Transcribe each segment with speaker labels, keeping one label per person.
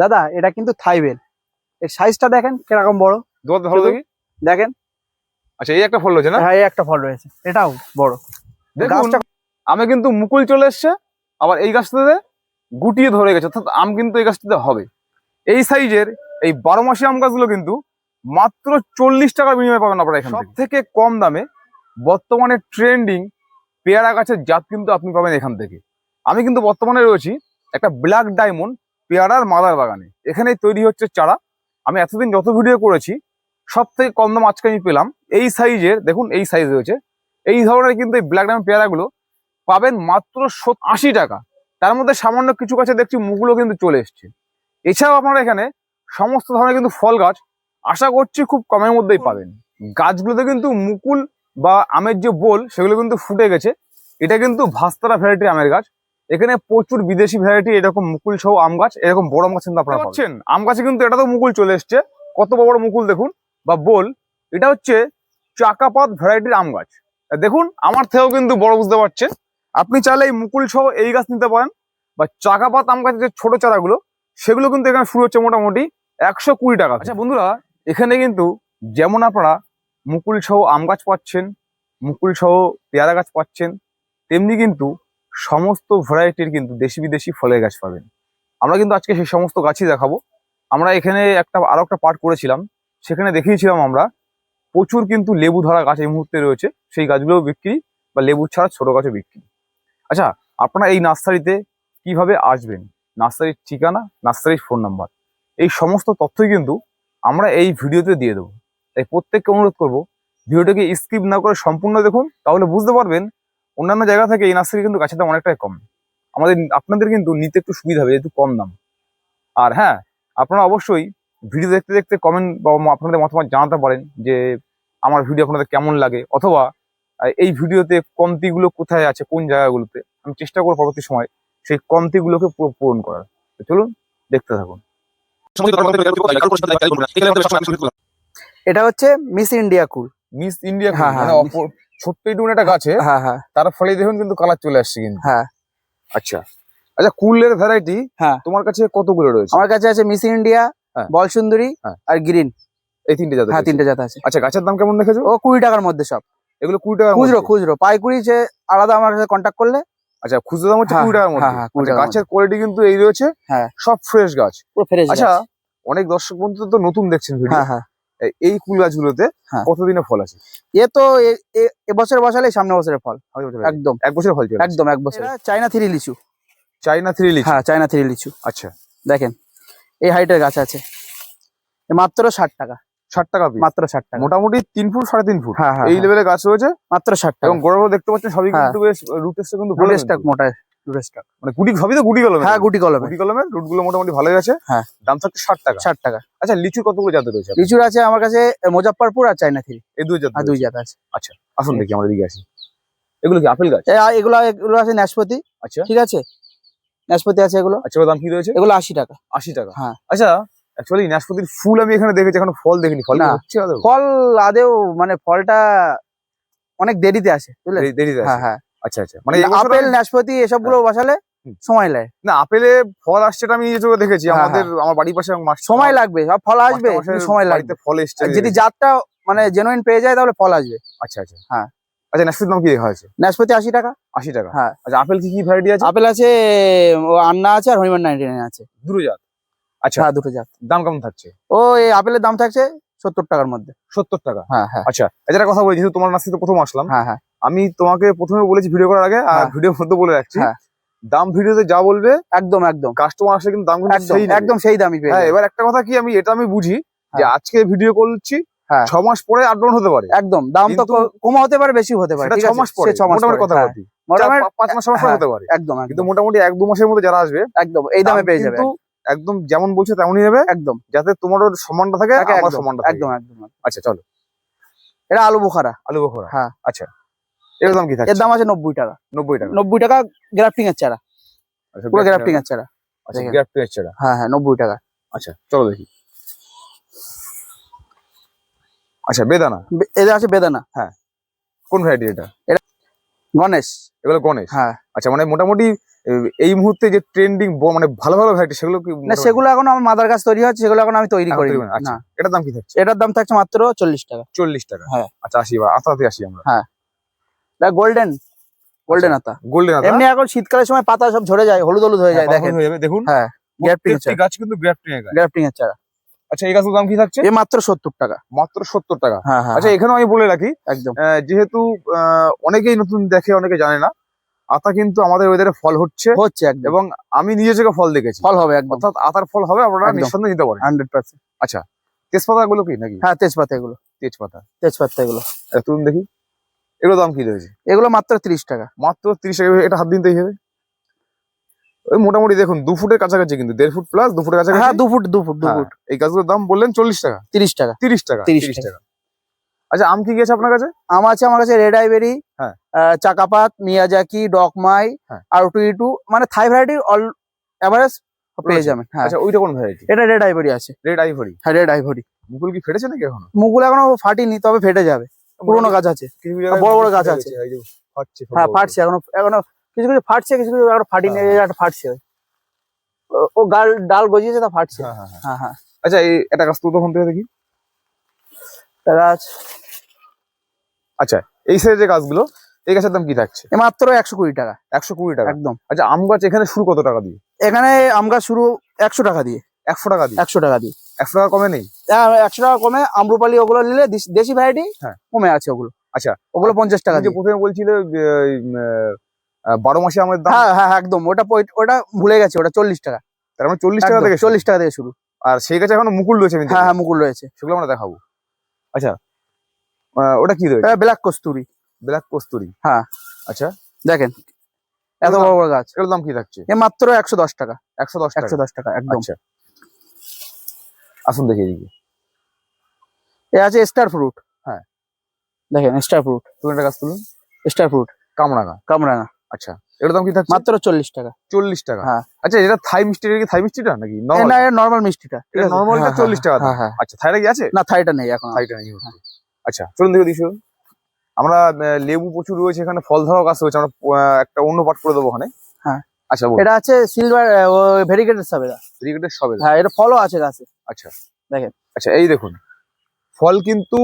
Speaker 1: দাদা এটা কিন্তু থাইবেল এর সাইজটা দেখেন কীরকম বড়?
Speaker 2: দোয়াতে ভালো দেখি?
Speaker 1: দেখেন।
Speaker 2: আচ্ছা এই একটা ফল রয়েছে না?
Speaker 1: হ্যাঁ এই একটা ফল রয়েছে। এটাও বড়।
Speaker 2: দেখুন আমি কিন্তু মুকুল চলে এসছে আবার এই গাছটাতে গুটিয়ে ধরে গেছে অর্থাৎ আম কিন্তু এই গাছটাতে হবে। এই সাইজের এই বারো মাসি আম গাছগুলো কিন্তু মাত্র চল্লিশ টাকার বিনিময়ে পাবেন আপনারা এখানে সব থেকে কম দামে বর্তমানে ট্রেন্ডিং পেয়ারা গাছের জাত কিন্তু আপনি পাবেন এখান থেকে। আমি কিন্তু বর্তমানে রয়েছি একটা ব্ল্যাক ডায়মন্ড পেয়ারার মাদার বাগানে। এখানেই তৈরি হচ্ছে চারা। আমি এতদিন যত ভিডিও করেছি সব থেকে কম দাম আজকে আমি পেলাম। এই সাইজের দেখুন এই সাইজ রয়েছে। এই ধরনের কিন্তু এই ব্ল্যাক ডায়মন্ড পেয়ারাগুলো পাবেন মাত্র সত- আশি টাকা। তার মধ্যে সামান্য কিছু গাছে দেখছি মুখগুলো কিন্তু চলে এসছে। এছাড়াও আপনারা এখানে সমস্ত ধরনের কিন্তু ফল গাছ আশা করছি খুব কমের মধ্যেই পাবেন। গাছগুলোতে কিন্তু মুকুল বা আমের যে বোল, সেগুলো কিন্তু ফুটে গেছে। এটা কিন্তু ভাস্তারা ভ্যারাইটি আমের গাছ। এখানে প্রচুর বিদেশি ভ্যারাইটি এরকম মুকুল সহ আম গাছ এরকম বড় আম গাছ কিন্তু আপনারা পাচ্ছেন? আম গাছে কিন্তু এটা তো মুকুল চলে এসছে। কত বড় মুকুল দেখুন বা বোল। এটা হচ্ছে চাকাপাত ভ্যারাইটির আম গাছ। দেখুন আমার থেকেও কিন্তু বড় বুঝতে পারছেন আপনি চাইলে এই মুকুল সহ এই গাছ নিতে পারেন বা চাকাপাত আম গাছের যে ছোট চারাগুলো সেগুলো কিন্তু এখানে শুরু হচ্ছে মোটামুটি একশো কুড়ি টাকা আচ্ছা বন্ধুরা এখানে কিন্তু যেমন আপনারা মুকুল সহ আম গাছ পাচ্ছেন মুকুল সহ পেয়ারা গাছ পাচ্ছেন তেমনি কিন্তু সমস্ত ভ্যারাইটির কিন্তু দেশি বিদেশি ফলের গাছ পাবেন। আমরা কিন্তু আজকে সেই সমস্ত গাছই দেখাবো। আমরা এখানে একটা, আরও একটা পার্ট করেছিলাম। সেখানে দেখিয়েছিলাম আমরা, প্রচুর কিন্তু লেবু ধরা গাছ এই মুহূর্তে রয়েছে। সেই গাছগুলোও বিক্রি বা লেবু ছাড়া ছোট গাছও বিক্রি। আচ্ছা আপনারা এই নার্সারিতে কীভাবে আসবেন? নার্সারির ঠিকানা, নার্সারির ফোন নাম্বার এই সমস্ত তথ্যই কিন্তু আমরা এই ভিডিওতে দিয়ে দেবো। তাই প্রত্যেককে অনুরোধ করব, ভিডিওটাকে স্কিপ না করে সম্পূর্ণ দেখুন, তাহলে বুঝতে পারবেন অন্যান্য জায়গা থেকে এই নার্সারি কিন্তু গাছের দাম অনেকটাই কম। আমাদের আপনাদের কিন্তু নিতে একটু সুবিধা হবে যেহেতু কম দাম। আর হ্যাঁ আপনারা অবশ্যই ভিডিও দেখতে দেখতে কমেন্ট বা আপনাদের মতামত জানাতে পারেন যে আমার ভিডিও আপনাদের কেমন লাগে অথবা এই ভিডিওতে কমতিগুলো কোথায় আছে কোন জায়গাগুলোতে? আমি চেষ্টা করব পরবর্তী সময় সেই কমতিগুলোকে পুরো পূরণ করার। তো চলুন দেখতে থাকুন।
Speaker 1: এটা হচ্ছে miss India cool.
Speaker 2: Miss India
Speaker 1: হ্যাঁ,
Speaker 2: মানে
Speaker 1: হ্যাঁ,
Speaker 2: অপর- ছোট্ট একটু একটা গাছে
Speaker 1: হ্যাঁ হ্যাঁ।
Speaker 2: তার ফলে দেখুন কিন্তু কালার চলে আসছে কিন্তু।
Speaker 1: হ্যাঁ।
Speaker 2: আচ্ছা। আচ্ছা কুলের ভ্যারাইটি
Speaker 1: হ্যাঁ।
Speaker 2: তোমার কাছে কতগুলো রয়েছে?
Speaker 1: আমার কাছে আছে মিস ইন্ডিয়া
Speaker 2: হ্যাঁ।
Speaker 1: বল সুন্দরী
Speaker 2: হ্যাঁ।
Speaker 1: আর গ্রিন।
Speaker 2: এই তিনটে জাতের
Speaker 1: হ্যাঁ তিনটে জাত আছে।
Speaker 2: আচ্ছা গাছের দাম কেমন দেখেছ?
Speaker 1: ও কুড়ি টাকার মধ্যে সব।
Speaker 2: এগুলো কুড়ি টাকা
Speaker 1: খুচরো খুচরো। পাইকুড়ি যে আলাদা আমার সাথে কন্ট্যাক্ট করলে।
Speaker 2: আচ্ছা খুচরো দাম হচ্ছে
Speaker 1: হ্যাঁ,
Speaker 2: কুড়ি টাকার মধ্যে। আচ্ছা, গাছের কোয়ালিটি কিন্তু এই রয়েছে।
Speaker 1: হ্যাঁ।
Speaker 2: সব ফ্রেশ গাছ।
Speaker 1: পুরো ফ্রেশ
Speaker 2: আচ্ছা অনেক দর্শক বন্ধু তো নতুন দেখছেন ভিডিও
Speaker 1: হ্যাঁ হ্যাঁ।
Speaker 2: এই কুল গাছগুলোতে
Speaker 1: হ্যাঁ।
Speaker 2: কতদিনে ফল আছে?
Speaker 1: এ তো এবছর বসালে সামনে বছরের ফল একদম।
Speaker 2: এক বছর ফল
Speaker 1: একদম এক বছর চাইনা থ্রি লিচু।
Speaker 2: চাইনা থ্রি লিচি?
Speaker 1: হ্যাঁ চাইনা থ্রি লিচু।
Speaker 2: আচ্ছা।
Speaker 1: দেখেন এই হাইটের গাছ আছে। এ মাত্র ষাট টাকা।
Speaker 2: ষাট টাকা।
Speaker 1: মাত্র ষাট টাকা।
Speaker 2: মোটামুটি তিন ফুট সাড়ে তিন ফুট?
Speaker 1: হ্যাঁ হ্যাঁ
Speaker 2: এই লেভেলের গাছ রয়েছে?
Speaker 1: মাত্র ষাট টাকা।
Speaker 2: এবং গোড়া গোড়া দেখতে পাচ্ছেন সবই
Speaker 1: হ্যাঁ।
Speaker 2: কিন্তু বেশ রুট কিন্তু।
Speaker 1: মোটা রুটের স্টাক
Speaker 2: মানে গুটি সবই তো গুটি কলমে
Speaker 1: হ্যাঁ গুটি কলমে
Speaker 2: গুটি কলমের রুটগুলো মোটামুটি ভালোই আছে।
Speaker 1: হ্যাঁ।
Speaker 2: দাম থাকছে ষাট টাকা।
Speaker 1: ষাট টাকা।
Speaker 2: আচ্ছা লিচুর কতগুলো জাতের রয়েছে?
Speaker 1: লিচুর আছে আমার কাছে মুজাফরপুর আর চাইনা থ্রি।
Speaker 2: এই দুই জাত
Speaker 1: দুই জাত আছে।
Speaker 2: আসুন দেখি আমরা দিকে আসি। এগুলো কি আপেল গাছ?
Speaker 1: এগুলো এগুলো আছে নাশপাতি
Speaker 2: আচ্ছা।
Speaker 1: ঠিক আছে? নাশপাতি আছে এগুলো।
Speaker 2: আচ্ছা দাম কি রয়েছে?
Speaker 1: এগুলো আশি টাকা।
Speaker 2: আশি টাকা।
Speaker 1: হ্যাঁ।
Speaker 2: আচ্ছা অ্যাকচুয়ালি নাশপাতির ফুল আমি এখানে দেখেছি এখন ফল দেখিনি। ফল হচ্ছে
Speaker 1: ফল আদেও মানে ফলটা অনেক দেরিতে আসে
Speaker 2: দেরিতে
Speaker 1: হ্যাঁ
Speaker 2: আছে।
Speaker 1: হ্যাঁ।
Speaker 2: আচ্ছা আচ্ছা। মানে
Speaker 1: আপেল নাশপাতি এসবগুলো বসালে সময় লাগে
Speaker 2: না আপেলে ফল আসছে আমি চোখে দেখেছি।
Speaker 1: হ্যাঁ,
Speaker 2: আমাদের আমার বাড়ির পাশে
Speaker 1: সময় লাগবে সব ফল আসবে সময় লাগবে।
Speaker 2: ফল এসছে।
Speaker 1: যদি। জাতটা মানে জেনুইন পেয়ে যায় তাহলে ফল আসবে।
Speaker 2: আচ্ছা আচ্ছা।
Speaker 1: হ্যাঁ।
Speaker 2: আচ্ছা দাম কি দেখা আছে
Speaker 1: নাশপাতি আশি টাকা।
Speaker 2: আশি টাকা।
Speaker 1: হ্যাঁ।
Speaker 2: আচ্ছা আপেল কি কি ভ্যারাইটি আছে?
Speaker 1: আপেল আছে ও আন্না আছে আর হরিমান নাইনটি আছে।
Speaker 2: দুটো জাত। আচ্ছা।
Speaker 1: হ্যাঁ দুটো জাত।
Speaker 2: দাম কেমন থাকছে?
Speaker 1: ও এই আপেলের দাম থাকছে সত্তর টাকার মধ্যে।
Speaker 2: সত্তর টাকা?
Speaker 1: হ্যাঁ হ্যাঁ।
Speaker 2: আচ্ছা আচ্ছা কথা বলি যেহেতু তোমার নার্সারিতে প্রথম আসলাম।
Speaker 1: হ্যাঁ হ্যাঁ।
Speaker 2: আমি তোমাকে প্রথমে বলেছি ভিডিও করার আগে আর
Speaker 1: হ্যাঁ।
Speaker 2: ভিডিওর মধ্যে বলে রাখছি
Speaker 1: হ্যাঁ।
Speaker 2: দাম ভিডিওতে যা বলবে
Speaker 1: একদম একদম
Speaker 2: কাস্টমার আসলে কিন্তু দাম
Speaker 1: একদম
Speaker 2: সেই।
Speaker 1: একদম সেই দামই পেয়ে
Speaker 2: হ্যাঁ এবার একটা কথা কি আমি এটা আমি বুঝি যে
Speaker 1: হ্যাঁ।
Speaker 2: আজকে ভিডিও করছি
Speaker 1: হ্যাঁ।
Speaker 2: ছ মাস পরে আপডাউন হতে পারে
Speaker 1: একদম দাম তো কমা হতে পারে বেশি হতে পারে
Speaker 2: ছ মাস পরে
Speaker 1: ছ মাস পরে,
Speaker 2: কথা
Speaker 1: হ্যাঁ।
Speaker 2: বলছি পাঁচ মাস
Speaker 1: হ্যাঁ।
Speaker 2: হতে পারে
Speaker 1: একদম
Speaker 2: কিন্তু মোটামুটি এক দু মাসের মধ্যে যারা আসবে
Speaker 1: একদম এই দামে পেয়ে যাবে
Speaker 2: একদম যেমন বলছে তেমনই নেবে
Speaker 1: একদম
Speaker 2: যাতে তোমারও সম্মানটা থাকে আমার থাকে
Speaker 1: একদম একদম
Speaker 2: আচ্ছা চলো
Speaker 1: এটা আলু বোখারা
Speaker 2: আলু বখরা
Speaker 1: হ্যাঁ।
Speaker 2: আচ্ছা এর দাম কি
Speaker 1: এর দাম আছে নব্বই টাকা।
Speaker 2: নব্বই টাকা।
Speaker 1: নব্বই টাকা গ্রাফটিং এর চারা।
Speaker 2: আচ্ছা,
Speaker 1: পুরো
Speaker 2: গ্রাফটিং-
Speaker 1: এর চারা।
Speaker 2: আচ্ছা গ্রাফটিং এর চারা।
Speaker 1: হ্যাঁ হ্যাঁ নব্বই টাকা।
Speaker 2: আচ্ছা চলো দেখি। আচ্ছা বেদানা।
Speaker 1: বে- এদের আছে বেদানা।
Speaker 2: কোন ভ্যারাইটি এটা?
Speaker 1: গণেশ।
Speaker 2: এগুলো গণেশ?
Speaker 1: হ্যাঁ।
Speaker 2: আচ্ছা মানে মোটামুটি এই মুহূর্তে যে ট্রেন্ডিং মানে ভালো ভালো ভ্যারাইটি সেগুলো কি
Speaker 1: না সেগুলো এখন আমার মাদার গাছ তৈরি হচ্ছে সেগুলো এখন আমি তৈরি করি?
Speaker 2: আচ্ছা।
Speaker 1: না।
Speaker 2: এটার দাম কি থাকছে?
Speaker 1: এটার দাম থাকছে মাত্র চল্লিশ টাকা।
Speaker 2: চল্লিশ টাকা।
Speaker 1: হ্যাঁ।
Speaker 2: আচ্ছা আসি আতাতে আসি আমরা
Speaker 1: গোল্ডেন গোল্ডেন আতা।
Speaker 2: গোল্ডেন আতা?
Speaker 1: এমনি এখন শীতকালের সময় পাতা সব ঝরে যায় হলুদ হলুদ হয়ে যায়
Speaker 2: হ্যাঁ,
Speaker 1: দেখেন।
Speaker 2: হয়ে যাবে দেখুন।
Speaker 1: হ্যাঁ গ্রাফটিং
Speaker 2: প্রত্যেকটি গাছ কিন্তু গ্রাফটিং এর গাছ।
Speaker 1: গ্রাফটিং এর চারা।
Speaker 2: আচ্ছা এই গাছের দাম কি থাকছে?
Speaker 1: এ মাত্র সত্তর টাকা।
Speaker 2: মাত্র সত্তর টাকা।
Speaker 1: হ্যাঁ হ্যাঁ
Speaker 2: আচ্ছা এখানেও আমি বলে রাখি
Speaker 1: একদম।
Speaker 2: যেহেতু অনেকেই নতুন দেখে অনেকে জানে না আতা কিন্তু আমাদের ওয়েদারে ফল হচ্ছে।
Speaker 1: হচ্ছে একদম।
Speaker 2: এবং আমি নিজে থেকে ফল দেখেছি।
Speaker 1: ফল হবে একদম।
Speaker 2: অর্থাৎ আতার ফল হবে আপনারা। নিঃসন্দেহে নিতে পারেন।
Speaker 1: Hundred percent.
Speaker 2: তেজপাতা গুলো কি নাকি?
Speaker 1: হ্যাঁ তেজপাতা এগুলো।
Speaker 2: তেজপাতা।
Speaker 1: তেজপাতা এগুলো।
Speaker 2: আচ্ছা, তুলুন দেখি। এগুলো দাম কি রয়েছে?
Speaker 1: এগুলো মাত্র তিরিশ টাকা।
Speaker 2: মাত্র তিরিশ টাকা। এটা হাত দিনতেই হবে ওই মোটামুটি দেখুন দু ফুটের কাছাকাছি কিন্তু দেড় ফুট প্লাস দু ফুটের কাছাকাছি।
Speaker 1: হ্যাঁ দু ফুট দু ফুট দু
Speaker 2: হ্যাঁ,
Speaker 1: ফুট।
Speaker 2: এই গাছগুলোর দাম বললেন চল্লিশ টাকা।
Speaker 1: তিরিশ টাকা।
Speaker 2: তিরিশ টাকা
Speaker 1: 30
Speaker 2: তিরিশ
Speaker 1: টাকা।
Speaker 2: আচ্ছা আম কি গেছে আপনার কাছে?
Speaker 1: আম আছে আমার কাছে রেড আইবেরি
Speaker 2: হ্যাঁ।
Speaker 1: চাকাপাত মিয়াজাকি ডকমাই
Speaker 2: হ্যাঁ।
Speaker 1: আর টু মানে থাই অল এভারেজ পেয়ে
Speaker 2: রয়েছে।
Speaker 1: যাবেন হ্যাঁ।
Speaker 2: আচ্ছা ওইটা কোন ভ্যারাইটি
Speaker 1: এটা রেড আইভরি আছে।
Speaker 2: রেড আইভরি
Speaker 1: হ্যাঁ রেড আইভরি
Speaker 2: মুকুল কি ফেটেছে নাকি এখনও?
Speaker 1: মুগুল এখনও ফাটিনি তবে ফেটে যাবে। পুরোনো গাছ আছে। বড় বড় গাছ আছে।
Speaker 2: যে
Speaker 1: হ্যাঁ। ফাটছে এখনও এখনও কিছু কিছু ফাটছে কিছু কিছু এখনও ফাটিনি
Speaker 2: হ্যাঁ।
Speaker 1: এই একটা ফাটছে। ও- গাল ডাল গজিয়েছে তা ফাটছে।
Speaker 2: হ্যাঁ হ্যাঁ হ্যাঁ।
Speaker 1: হ্যাঁ হ্যাঁ।
Speaker 2: আচ্ছা এই একটা গাছ তুলো ওখান থেকে দেখি।
Speaker 1: গাছ।
Speaker 2: আচ্ছা এই সাইজের গাছগুলো এই গাছের দাম কি থাকছে?
Speaker 1: মাত্র একশো কুড়ি টাকা।
Speaker 2: একশো কুড়ি টাকা।
Speaker 1: একদম।
Speaker 2: আচ্ছা আম গাছ এখানে শুরু কত টাকা দিয়ে?
Speaker 1: এখানে আম গাছ শুরু একশো টাকা দিয়ে।
Speaker 2: একশো টাকা দিয়ে।
Speaker 1: একশো টাকা দিয়ে।
Speaker 2: একশো টাকা কমে নেই?
Speaker 1: একশো টাকা কমে আমরুপালি ওগুলো নিলে দেশি- ভ্যারাইটি
Speaker 2: হ্যাঁ।
Speaker 1: কমে আছে ওগুলো।
Speaker 2: আচ্ছা।
Speaker 1: ওগুলো পঞ্চাশ টাকা
Speaker 2: যে প্রথমে বলছিলে বারো মাসে আমাদের
Speaker 1: হ্যাঁ হ্যাঁ একদম। ওটা ওটা ভুলে গেছে ওটা চল্লিশ টাকা।
Speaker 2: তার মানে চল্লিশ টাকা থেকে
Speaker 1: চল্লিশ টাকা থেকে শুরু।
Speaker 2: আর সেই গাছে এখন মুকুল রয়েছে
Speaker 1: হ্যাঁ হ্যাঁ মুকুল রয়েছে।
Speaker 2: সেগুলো আমরা দেখাবো। আচ্ছা। ওটা কি রয়েছে?
Speaker 1: ব্ল্যাক কস্তুরি।
Speaker 2: ব্ল্যাক কস্তুরি।
Speaker 1: হ্যাঁ।
Speaker 2: আচ্ছা।
Speaker 1: দেখেন এত বড় বড় গাছ।
Speaker 2: এগুলোর দাম কি থাকছে?
Speaker 1: এ মাত্র একশো দশ টাকা।
Speaker 2: একশো দশ
Speaker 1: একশো দশ টাকা একদম।
Speaker 2: আচ্ছা। আসুন দেখি এদিকে
Speaker 1: এ আছে স্টার ফ্রুট
Speaker 2: হ্যাঁ।
Speaker 1: দেখেন স্টার ফ্রুট
Speaker 2: তুমি একটা গাছ তুলুন
Speaker 1: স্টার ফ্রুট
Speaker 2: কামরাঙা।
Speaker 1: কামরাঙা।
Speaker 2: আচ্ছা এটার দাম কি থাকছে?
Speaker 1: মাত্র চল্লিশ টাকা।
Speaker 2: চল্লিশ টাকা।
Speaker 1: হ্যাঁ।
Speaker 2: আচ্ছা এটা থাই মিষ্টি কি থাই মিষ্টিটা নাকি?
Speaker 1: না নর্মাল মিষ্টিটা।
Speaker 2: এটা নর্মালটা
Speaker 1: হ্যাঁ,
Speaker 2: চল্লিশ টাকা
Speaker 1: হ্যাঁ হ্যাঁ।
Speaker 2: আচ্ছা থাইটা কি আছে?
Speaker 1: না থাইটা নেই এখন।
Speaker 2: থাইটা নেই আচ্ছা চলুন দেখে দিই আমরা লেবু প্রচুর রয়েছে এখানে ফল ধরাও গাছ রয়েছে আমরা একটা অন্য পাঠ করে দেবো ওখানে।
Speaker 1: হ্যাঁ।
Speaker 2: আচ্ছা
Speaker 1: এটা আছে সিলভার ভেরিগেটেড সাবেদা
Speaker 2: ক্রিকেটের সবে
Speaker 1: হ্যাঁ এটা ফলও আছে গাছে।
Speaker 2: আচ্ছা।
Speaker 1: দেখেন।
Speaker 2: আচ্ছা এই দেখুন। ফল কিন্তু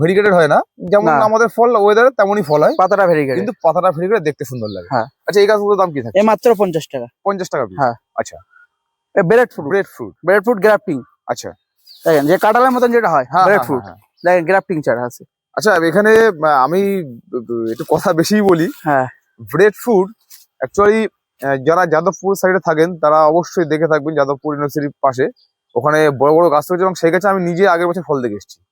Speaker 2: ভেরিগেটেড হয় না। যেমন আমাদের ফল ওয়েদারে তেমনই ফল হয়।
Speaker 1: পাতাটা ভেরিগেটেড
Speaker 2: কিন্তু পাতাটা ভেরিগেটেড দেখতে সুন্দর লাগে।
Speaker 1: হ্যাঁ।
Speaker 2: আচ্ছা এই গাছগুলোর দাম কি থাকে?
Speaker 1: এ মাত্র পঞ্চাশ টাকা।
Speaker 2: পঞ্চাশ টাকা
Speaker 1: হ্যাঁ।
Speaker 2: আচ্ছা।
Speaker 1: Breadfruit
Speaker 2: breadfruit
Speaker 1: breadfruit grafting
Speaker 2: আচ্ছা।
Speaker 1: দেখেন যে কাঁঠালের মতন যেটা হয়
Speaker 2: হ্যাঁ
Speaker 1: ব্রেড
Speaker 2: হ্যাঁ,
Speaker 1: ফ্রুট
Speaker 2: হ্যাঁ, হ্যাঁ।
Speaker 1: দেখেন গ্রাফটিং চারা আছে।
Speaker 2: আচ্ছা এখানে আমি একটু কথা বেশি বলি।
Speaker 1: হ্যাঁ।
Speaker 2: ব্রেড ফ্রুট অ্যাকচুয়ালি যারা যাদবপুর সাইডে থাকেন তারা অবশ্যই দেখে থাকবেন যাদবপুর ইউনিভার্সিটির পাশে। ওখানে বড় বড় গাছ রয়েছে এবং সেই গাছে আমি নিজে আগের বছর ফল দেখে এসেছি।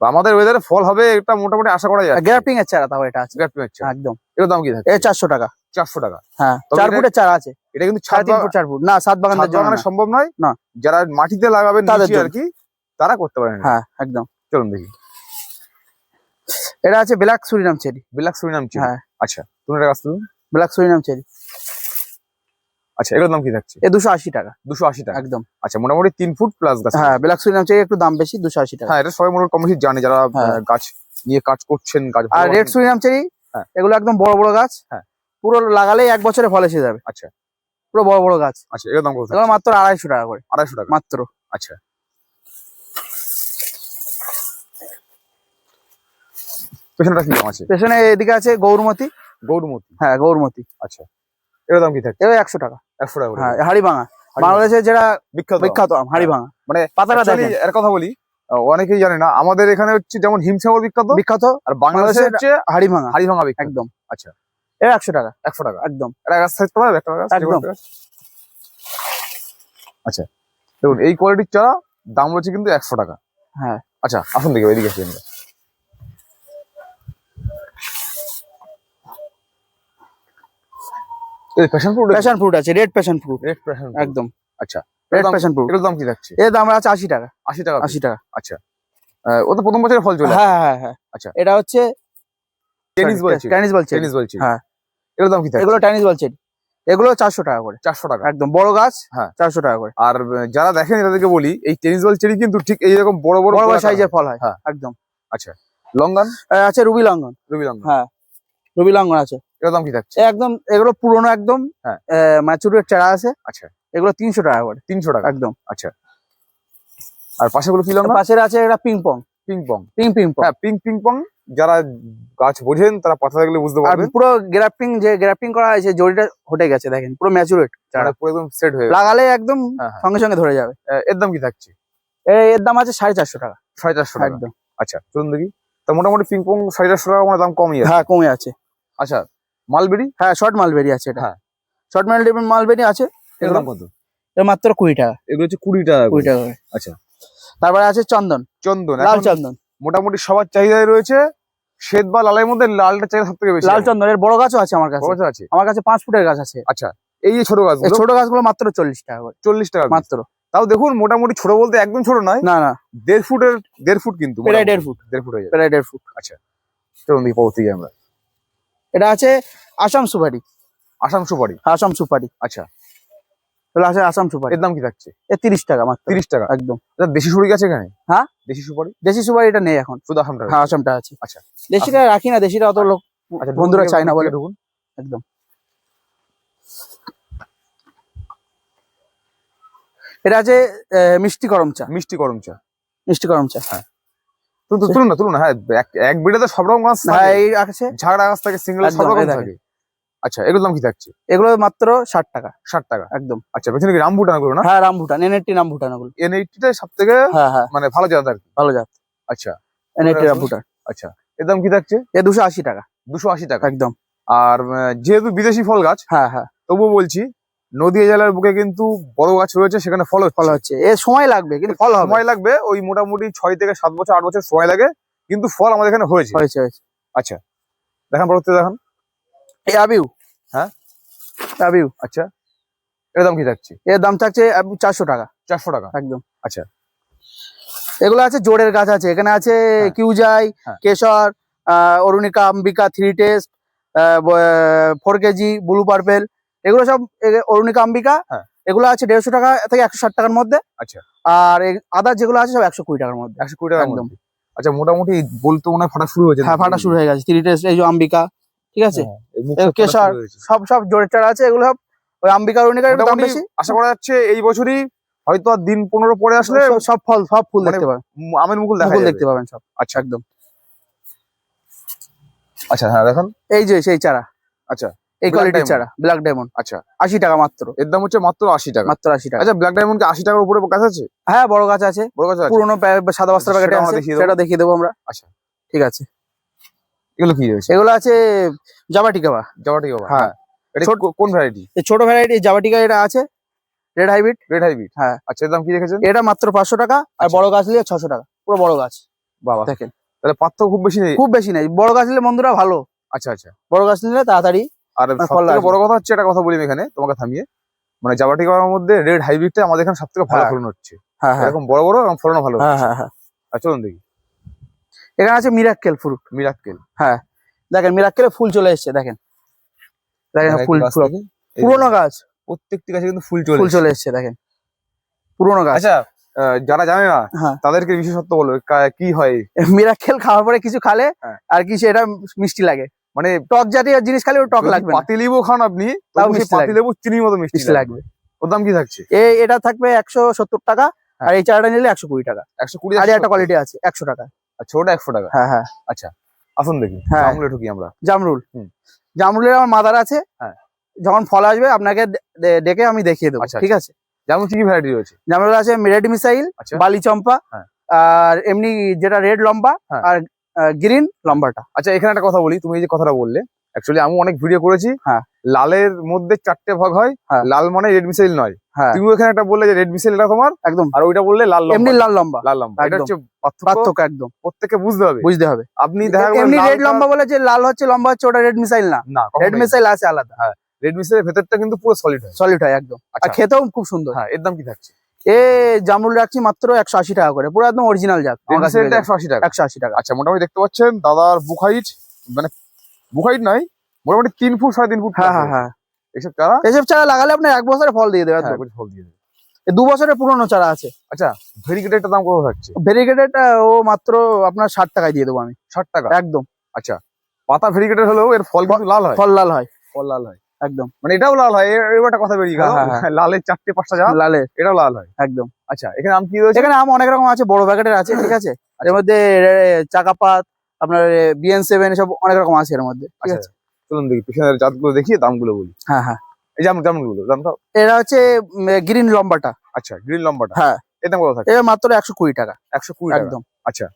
Speaker 2: আমাদের ওয়েদারে ফল হবে এটা মোটামুটি আশা করা যায়।
Speaker 1: গ্রাফটিং এর চারা তাও এটা আছে। গ্রাফটিং এর চারা। একদম।
Speaker 2: এর দাম কি থাকে?
Speaker 1: এ চারশো টাকা।
Speaker 2: চারশো টাকা।
Speaker 1: হ্যাঁ
Speaker 2: তবে
Speaker 1: চার ফুটের চারা আছে।
Speaker 2: এটা কিন্তু ছাদ
Speaker 1: সাড়ে তিন
Speaker 2: বাগান-
Speaker 1: ফুট চার ফুট। না সাত বাগানদের
Speaker 2: ছাদ
Speaker 1: জন্য
Speaker 2: বাগানে
Speaker 1: না।
Speaker 2: সম্ভব নয়।
Speaker 1: না।
Speaker 2: যারা মাটিতে লাগাবেন
Speaker 1: তাদের
Speaker 2: নিচে আর কি তারা করতে পারেন
Speaker 1: হ্যাঁ একদম।
Speaker 2: চলুন দেখি।
Speaker 1: এটা আছে black Surinam cherry.
Speaker 2: Black Surinam চিনি
Speaker 1: হ্যাঁ।
Speaker 2: আচ্ছা তুমি একটা গাছ
Speaker 1: ব্ল্যাক সুরিনাম চেরি।
Speaker 2: আচ্ছা এগুলোর দাম কি থাকছে?
Speaker 1: এ দুশো আশি টাকা।
Speaker 2: দুশো আশি টাকা।
Speaker 1: একদম।
Speaker 2: আচ্ছা মোটামুটি তিন ফুট প্লাস গাছ।
Speaker 1: হ্যাঁ ব্ল্যাক সুরিনাম চেরি একটু দাম বেশি দুশো আশি টাকা।
Speaker 2: হ্যাঁ এটা সবাই মোটামুটি কম বেশি জানে যারা
Speaker 1: হ্যাঁ।
Speaker 2: গাছ নিয়ে কাজ করছেন গাছ
Speaker 1: আর। রেড সুরিনাম চেরি
Speaker 2: হ্যাঁ।
Speaker 1: এগুলো একদম বড় বড় গাছ।
Speaker 2: হ্যাঁ।
Speaker 1: পুরো লাগালেই এক বছরে ফল এসে যাবে।
Speaker 2: আচ্ছা।
Speaker 1: পুরো বড় বড় গাছ।
Speaker 2: আচ্ছা এর দাম কত
Speaker 1: এগুলো মাত্র আড়াইশো টাকা করে।
Speaker 2: আড়াইশো টাকা।
Speaker 1: মাত্র।
Speaker 2: আচ্ছা। পেছনটা কি দাম আছে?
Speaker 1: পেছনে এদিকে আছে গৌরমতি।
Speaker 2: গৌরমতি।
Speaker 1: হ্যাঁ গৌরমতি।
Speaker 2: আচ্ছা। এর দাম কি থাকে?
Speaker 1: এগুলো একশো টাকা।
Speaker 2: একশো টাকা।
Speaker 1: হ্যাঁ হাড়িভাঙা।
Speaker 2: হাড়িভাঙা।
Speaker 1: বাংলাদেশের যেটা
Speaker 2: বিখ্যাত।
Speaker 1: বিখ্যাত আম হাড়িভাঙা।
Speaker 2: মানে
Speaker 1: পাতাটা দেখেন।
Speaker 2: এর কথা বলি অনেকেই জানে না আমাদের এখানে হচ্ছে যেমন হিমসাগর বিখ্যাত
Speaker 1: বিখ্যাত।
Speaker 2: আর বাংলাদেশে হচ্ছে
Speaker 1: হাড়িভাঙা।
Speaker 2: হাড়িভাঙা বিখ্যাত।
Speaker 1: একদম।
Speaker 2: আচ্ছা।
Speaker 1: এ একশো টাকা।
Speaker 2: একশো টাকা।
Speaker 1: একদম।
Speaker 2: একটা গাছ সাইজ করা একটা গাছ
Speaker 1: একদম।
Speaker 2: আচ্ছা। দেখুন এই কোয়ালিটির চারা দাম রয়েছে কিন্তু একশো টাকা।
Speaker 1: হ্যাঁ।
Speaker 2: আচ্ছা আসুন দেখি এদিকে আসি আমরা এই প্যাশন ফ্রুট
Speaker 1: প্যাশন ফ্রুট আছে red passion fruit
Speaker 2: red passion
Speaker 1: একদম।
Speaker 2: আচ্ছা।
Speaker 1: রেড প্যাশন ফ্রুট
Speaker 2: এটার দাম কি থাকছে
Speaker 1: এর দাম আছে আশি টাকা।
Speaker 2: আশি টাকা
Speaker 1: আশি টাকা।
Speaker 2: আচ্ছা। ও তো প্রথম বছরের ফল চলে
Speaker 1: হ্যাঁ হ্যাঁ হ্যাঁ।
Speaker 2: আচ্ছা।
Speaker 1: এটা হচ্ছে
Speaker 2: টেনিস বলছি
Speaker 1: টেনিস বল চেরি
Speaker 2: টেনিস বলছি
Speaker 1: হ্যাঁ।
Speaker 2: এটার দাম কি থাকছে
Speaker 1: এগুলো টেনিস বল চেরি এগুলো চারশো টাকা করে।
Speaker 2: চারশো টাকা।
Speaker 1: একদম। বড় গাছ
Speaker 2: হ্যাঁ।
Speaker 1: চারশো টাকা করে।
Speaker 2: আর যারা দেখেন তাদেরকে বলি এই টেনিস বল চেরি কিন্তু ঠিক এইরকম বড় বড়
Speaker 1: বড় বড় সাইজের ফল হয়।
Speaker 2: হ্যাঁ।
Speaker 1: একদম।
Speaker 2: আচ্ছা। লঙ্ঘন
Speaker 1: আহ, আছে রুবি লঙ্ঘন
Speaker 2: রুবি লঙ্ঘন
Speaker 1: হ্যাঁ। রুবি লঙ্ঘন আছে।
Speaker 2: এটার দাম কি থাকছে?
Speaker 1: একদম এগুলো পুরোনো একদম। ম্যাচুরের চারা আছে।
Speaker 2: আচ্ছা।
Speaker 1: এগুলো তিনশো টাকা করে।
Speaker 2: তিনশো টাকা।
Speaker 1: একদম।
Speaker 2: আচ্ছা। আর পাশেগুলো কি লঙ্কা
Speaker 1: পাশের আছে এটা ping pong
Speaker 2: ping pong
Speaker 1: ping ping pong
Speaker 2: হ্যাঁ পিং পিং পং যারা গাছ বোঝেন তারা পাতা দেখলে বুঝতে পারবেন।
Speaker 1: পুরো গ্রাফটিং যে গ্রাফটিং করা হয়েছে জড়িটা হটে গেছে দেখেন পুরো ম্যাচুরেট চারা।
Speaker 2: মানে পুরো একদম সেট হয়ে
Speaker 1: লাগালে একদম
Speaker 2: হ্যাঁ, হ্যাঁ।
Speaker 1: সঙ্গে সঙ্গে ধরে যাবে।
Speaker 2: এর দাম কি থাকছে?
Speaker 1: এর দাম আছে সাড়ে চারশো টাকা।
Speaker 2: সাড়ে চারশো টাকা।
Speaker 1: একদম।
Speaker 2: আচ্ছা চলুন দেখি। তা মোটামুটি পিং পং সাড়ে চারশো টাকা মানে দাম কমই আছে।
Speaker 1: হ্যাঁ কমে আছে।
Speaker 2: আচ্ছা মালবেরি?
Speaker 1: হ্যাঁ শর্ট মালবেরি আছে এটা।
Speaker 2: হ্যাঁ।
Speaker 1: শর্ট মালবেরি মালবেরি আছে
Speaker 2: দাম কত?
Speaker 1: এর মাত্র কুড়ি টাকা।
Speaker 2: এগুলো হচ্ছে কুড়ি টাকা
Speaker 1: কুড়ি। টাকা
Speaker 2: আচ্ছা।
Speaker 1: তারপরে আছে চন্দন।
Speaker 2: চন্দন।
Speaker 1: লাল চন্দন।
Speaker 2: মোটামুটি সবার চাহিদায় রয়েছে শ্বেত বা লালের মধ্যে লালটা চাহিদা সব থেকে বেশি
Speaker 1: লাল চন্দন এর বড় গাছও আছে আমার কাছে।
Speaker 2: বড় আছে?
Speaker 1: আমার কাছে পাঁচ ফুটের গাছ আছে।
Speaker 2: আচ্ছা এই যে ছোট গাছগুলো?
Speaker 1: ছোট গাছগুলো মাত্র চল্লিশ টাকা
Speaker 2: চল্লিশ টাকা
Speaker 1: মাত্র।
Speaker 2: তাও দেখুন মোটামুটি ছোট বলতে একদম ছোট নয়।
Speaker 1: না না।
Speaker 2: দেড় ফুটের দেড় ফুট কিন্তু
Speaker 1: প্রায়। দেড় ফুট।
Speaker 2: দেড় ফুট হয়ে
Speaker 1: প্রায় দেড় ফুট।
Speaker 2: চলুন দেখি পরবর্তী যাই আমরা
Speaker 1: এটা আছে আসাম সুপারি।
Speaker 2: আসাম সুপারি?
Speaker 1: আসাম সুপারি।
Speaker 2: আচ্ছা।
Speaker 1: আছে আসাম সুপারি।
Speaker 2: এর দাম কি থাকছে?
Speaker 1: এ তিরিশ টাকা মাত্র।
Speaker 2: তিরিশ টাকা?
Speaker 1: একদম।
Speaker 2: আচ্ছা, দেশি সুপারি আছে এখানে?
Speaker 1: হ্যাঁ?
Speaker 2: দেশি সুপারি?
Speaker 1: দেশি সুপারি এটা নেই এখন।
Speaker 2: শুধু
Speaker 1: হ্যাঁ আসামটা আছে।
Speaker 2: আচ্ছা।
Speaker 1: দেশিটা রাখি না দেশিটা অত লোক
Speaker 2: আচ্ছা
Speaker 1: বন্ধুরা না বলে।
Speaker 2: ঢুকুন
Speaker 1: একদম। এটা আছে মিষ্টি করম চা
Speaker 2: মিষ্টি গরম চা
Speaker 1: মিষ্টি করম চা
Speaker 2: তো- তুলুন না তুলুন না হ্যাঁ এক- বিড়াতে সব রকম গাছ
Speaker 1: হ্যাঁ এই আছে
Speaker 2: ঝাগড়া গাছ থাকে সিঙ্গেল সব রকম থাকে। আচ্ছা এগুলোর দাম কি থাকছে?
Speaker 1: এগুলো মাত্র ষাট টাকা।
Speaker 2: ষাট টাকা।
Speaker 1: একদম।
Speaker 2: আচ্ছা পেছনে কি রামভুটান করো না?
Speaker 1: হ্যাঁ রামভুটান এনএটি রামভুটান ওগুলো
Speaker 2: এন এইটটিটাই সব থেকে
Speaker 1: হ্যাঁ হ্যাঁ।
Speaker 2: মানে ভালো জাত আর কি।
Speaker 1: ভালো জাত।
Speaker 2: আচ্ছা।
Speaker 1: এনএটি
Speaker 2: আছে?
Speaker 1: রামভুটান।
Speaker 2: আচ্ছা এর দাম কি থাকছে?
Speaker 1: এ দুশো আশি টাকা।
Speaker 2: দুশো আশি টাকা।
Speaker 1: একদম।
Speaker 2: আর যেহেতু বিদেশি ফল গাছ
Speaker 1: হ্যাঁ হ্যাঁ।
Speaker 2: তবুও বলছি নদীয়া জেলার বুকে কিন্তু বড় গাছ রয়েছে সেখানে ফল
Speaker 1: ফল হচ্ছে। এর সময় লাগবে কিন্তু ফল
Speaker 2: সময় লাগবে ওই মোটামুটি ছয় থেকে সাত বছর আট বছর সময় লাগে কিন্তু ফল আমাদের এখানে হয়েছে।
Speaker 1: হয়েছে হয়েছে।
Speaker 2: আচ্ছা দেখান পরবর্তী দেখান।
Speaker 1: এ আবিউ।
Speaker 2: হ্যাঁ?
Speaker 1: আবিউ।
Speaker 2: আচ্ছা এর দাম কি থাকছে?
Speaker 1: এর দাম থাকছে চারশো টাকা।
Speaker 2: চারশো টাকা?
Speaker 1: একদম।
Speaker 2: আচ্ছা।
Speaker 1: এগুলো আছে জোড়ের গাছ আছে। এখানে আছে
Speaker 2: হ্যাঁ।
Speaker 1: কিউজাই
Speaker 2: হ্যাঁ।
Speaker 1: Kesar Arunika Ambika three taste four KG blue purple এগুলো সব অরুণিকা অম্বিকা
Speaker 2: হ্যাঁ।
Speaker 1: এগুলো আছে দেড়শো টাকা থেকে একশো ষাট টাকার মধ্যে।
Speaker 2: আচ্ছা।
Speaker 1: আর আদার যেগুলো আছে সব একশো কুড়ি টাকার মধ্যে।
Speaker 2: একশো কুড়ি টাকা
Speaker 1: একদম।
Speaker 2: আচ্ছা মোটামুটি বলতে মনে হয় ফাটা শুরু হয়েছে
Speaker 1: হ্যাঁ ফাটা শুরু হয়ে গেছে। থ্রি টেস্ট এই যে অম্বিকা ঠিক আছে? কেশর, সব সব জোরের চারা আছে এগুলো সব ওই অম্বিকা অরুণিকার দাম বেশি।
Speaker 2: আশা করা যাচ্ছে এই বছরই হয়তো আর দিন পনেরো পরে আসলে
Speaker 1: সব- সব ফল সব ফুল
Speaker 2: মানে
Speaker 1: দেখতে পাবেন।
Speaker 2: আমের মুকুল দেখা
Speaker 1: দেখতে পাবেন সব।
Speaker 2: আচ্ছা।
Speaker 1: একদম।
Speaker 2: আচ্ছা হ্যাঁ দেখেন।
Speaker 1: এই যে সেই চারা।
Speaker 2: আচ্ছা।
Speaker 1: এই কোয়ালিটির ব্ল্যাক ডায়মন্ড
Speaker 2: আচ্ছা।
Speaker 1: আশি টাকা মাত্র।
Speaker 2: এর দাম হচ্ছে মাত্র আশি টাকা।
Speaker 1: মাত্র আশি টাকা।
Speaker 2: আচ্ছা ব্ল্যাক ডায়মন্ড আশি টাকার উপরে গাছ আছে?
Speaker 1: হ্যাঁ বড় গাছ আছে।
Speaker 2: বড় গাছ
Speaker 1: পুরোনো সাদা বস্তার
Speaker 2: সেটা
Speaker 1: প্যাকেটে
Speaker 2: দেখিয়ে দেবো।
Speaker 1: সেটা দেখিয়ে দেবো আমরা।
Speaker 2: আচ্ছা।
Speaker 1: ঠিক আছে।
Speaker 2: এগুলো কি রয়েছে?
Speaker 1: এগুলো আছে
Speaker 2: জাবাটি
Speaker 1: হ্যাঁ।
Speaker 2: কোন ভ্যারাইটি
Speaker 1: এই ছোট ভ্যারাইটি জাবাটিকা এটা আছে। রেড হাইব্রিড
Speaker 2: রেড হাইব্রিড
Speaker 1: হ্যাঁ।
Speaker 2: আচ্ছা এর দাম কি রেখেছেন?
Speaker 1: এটা মাত্র পাঁচশো টাকা আর
Speaker 2: আচ্ছা।
Speaker 1: বড় গাছ নিলে ছশো টাকা। পুরো বড় গাছ।
Speaker 2: বাবা।
Speaker 1: দেখেন।
Speaker 2: তাহলে পার্থক্য খুব বেশি নেই?
Speaker 1: খুব বেশি নেই। বড় গাছ নিলে বন্ধুরা ভালো।
Speaker 2: আচ্ছা আচ্ছা।
Speaker 1: বড় গাছ নিলে তাড়াতাড়ি
Speaker 2: আর
Speaker 1: মানে
Speaker 2: সব
Speaker 1: ফল
Speaker 2: বড় কথা হচ্ছে একটা কথা বলি এখানে তোমাকে থামিয়ে। মানে জাবাটি গাওয়ার মধ্যে রেড হাইব্রিডটা আমাদের এখানে সব থেকে ভালো
Speaker 1: হ্যাঁ।
Speaker 2: ফলন হচ্ছে।
Speaker 1: হ্যাঁ হ্যাঁ।
Speaker 2: এরকম বড় বড় এবং ফলনও ভালো
Speaker 1: হ্যাঁ হ্যাঁ হ্যাঁ।
Speaker 2: চলুন দেখি।
Speaker 1: এখানে আছে মিরাক্কেল ফ্রুট
Speaker 2: মিরাক্কেল
Speaker 1: দেখেন মিরাক্কেলে ফুল চলে এসছে দেখেন। দেখেন ফুল পুরোনো গাছ।
Speaker 2: প্রত্যেকটি গাছে কিন্তু ফুল চলে
Speaker 1: ফুল। চলে এসছে দেখেন। পুরোনো গাছ।
Speaker 2: আচ্ছা যারা জানে না
Speaker 1: হ্যাঁ।
Speaker 2: তাদেরকে বিশেষত্ব বলো কি হয়?
Speaker 1: মিরাক্কেল খাওয়ার পরে কিছু খালে
Speaker 2: হ্যাঁ।
Speaker 1: আর কিছু এটা মিষ্টি লাগে।
Speaker 2: মানে
Speaker 1: টক জাতীয় জিনিস খালে ওর টক লাগবে
Speaker 2: পাতি লেবু খান আপনি পাতি। লেবু চিনির মতো মিষ্টি লাগবে। ওর দাম কি থাকছে?
Speaker 1: এই এটা থাকবে একশো সত্তর টাকা আর এই চারাটা নিলে একশো কুড়ি টাকা।
Speaker 2: একশো কুড়ি
Speaker 1: আর একটা কোয়ালিটি আছে একশো টাকা।
Speaker 2: আচ্ছা ওটা একশো টাকা?
Speaker 1: হ্যাঁ হ্যাঁ।
Speaker 2: আচ্ছা আসুন দেখি
Speaker 1: হ্যাঁ।
Speaker 2: ঢুকি আমরা।
Speaker 1: জামরুল। জামরুলের আমার মাদার আছে।
Speaker 2: হ্যাঁ।
Speaker 1: যখন ফল আসবে আপনাকে ডেকে আমি দেখিয়ে দেবো
Speaker 2: আচ্ছা,
Speaker 1: ঠিক আছে?
Speaker 2: যেমন কি ভ্যারাইটি রয়েছে?
Speaker 1: জামরুল আছে রেড মিসাইল
Speaker 2: আচ্ছা।
Speaker 1: বালি চম্পা
Speaker 2: হ্যাঁ।
Speaker 1: আর এমনি যেটা রেড লম্বা
Speaker 2: হ্যাঁ।
Speaker 1: আর গ্রিন লম্বাটা।
Speaker 2: আচ্ছা এখানে একটা কথা বলি তুমি এই যে কথাটা বললে অ্যাকচুয়ালি আমি অনেক ভিডিও করেছি।
Speaker 1: হ্যাঁ।
Speaker 2: লালের মধ্যে চারটে ভাগ হয়
Speaker 1: হ্যাঁ।
Speaker 2: লাল মানে রেড মিসাইল নয়।
Speaker 1: হ্যাঁ।
Speaker 2: তুমি ওখানে একটা বললে যে রেড মিসাইল এটা তোমার?
Speaker 1: একদম।
Speaker 2: আর ওইটা বললে লাল
Speaker 1: এমনি লাল লম্বা।
Speaker 2: লাল লম্বা। এটা হচ্ছে পার্থক্য।
Speaker 1: একদম।
Speaker 2: প্রত্যেকে বুঝতে হবে।
Speaker 1: বুঝতে হবে।
Speaker 2: আপনি দেখা
Speaker 1: এমনি রেড লম্বা বলে যে লাল হচ্ছে লম্বা হচ্ছে ওটা রেড মিসাইল না।
Speaker 2: না
Speaker 1: রেড মিসাইল আছে আলাদা।
Speaker 2: হ্যাঁ রেড মিসাইলের ভেতরটা কিন্তু পুরো সলিড হয়।
Speaker 1: সলিড হয় একদম। আর
Speaker 2: আচ্ছা।
Speaker 1: খেতেও খুব সুন্দর।
Speaker 2: হ্যাঁ এর দাম কি থাকছে?
Speaker 1: এ জামরুল রাখছি মাত্র একশো আশি টাকা করে। পুরো একদম অরিজিনাল
Speaker 2: মিসাইলটা একশো আশি টাকা।
Speaker 1: একশো আশি টাকা।
Speaker 2: আচ্ছা মোটামুটি দেখতে পাচ্ছেন দাদার বুক হাইট মানে বুক হাইট নয় মোটামুটি তিন ফুট সাড়ে তিন ফুট
Speaker 1: হ্যাঁ হ্যাঁ হ্যাঁ।
Speaker 2: এসব চারা?
Speaker 1: এসব চারা লাগালে আপনার এক বছরে ফল দিয়ে দেবে
Speaker 2: হ্যাঁ, ফল দিয়ে দেবে।
Speaker 1: দু বছরের পুরনো চারা আছে।
Speaker 2: আচ্ছা দাম কত থাকছে?
Speaker 1: ভেরিগেটেড ও মাত্র আপনার ষাট টাকায় দিয়ে দেবো আমি।
Speaker 2: ষাট টাকা?
Speaker 1: একদম।
Speaker 2: আচ্ছা পাতা ভেরিকেটের হলেও এর ফল কিন্তু লাল হয়।
Speaker 1: ফল লাল হয়।
Speaker 2: ফল লাল হয়।
Speaker 1: একদম।
Speaker 2: মানে এটাও লাল হয় এর একটা কথা বেরিয়ে গেল।
Speaker 1: হ্যাঁ, হ্যাঁ,
Speaker 2: লালের চারটে পাঁচটা জাত
Speaker 1: লালের
Speaker 2: এটাও লাল হয়।
Speaker 1: একদম।
Speaker 2: আচ্ছা এখানে আম কি রয়েছে?
Speaker 1: এখানে আম অনেক রকম আছে বড় প্যাকেটের আছে ঠিক আছে? এর মধ্যে চাকাপাত আপনার বিএন সেভেন এসব অনেক রকম আছে এর মধ্যে ঠিক
Speaker 2: আচ্ছা
Speaker 1: আছে?
Speaker 2: চলুন দেখি পিছনের জাতগুলো দেখিয়ে দামগুলো বলি।
Speaker 1: হ্যাঁ হ্যাঁ।
Speaker 2: এই যেমন যেমনগুলো দামটা?
Speaker 1: এরা হচ্ছে গ্রিন লম্বাটা।
Speaker 2: আচ্ছা গ্রিন লম্বাটা।
Speaker 1: হ্যাঁ।
Speaker 2: এর দাম কত থাকে?
Speaker 1: এটা মাত্র একশো কুড়ি টাকা।
Speaker 2: একশো কুড়ি
Speaker 1: একদম।
Speaker 2: আচ্ছা।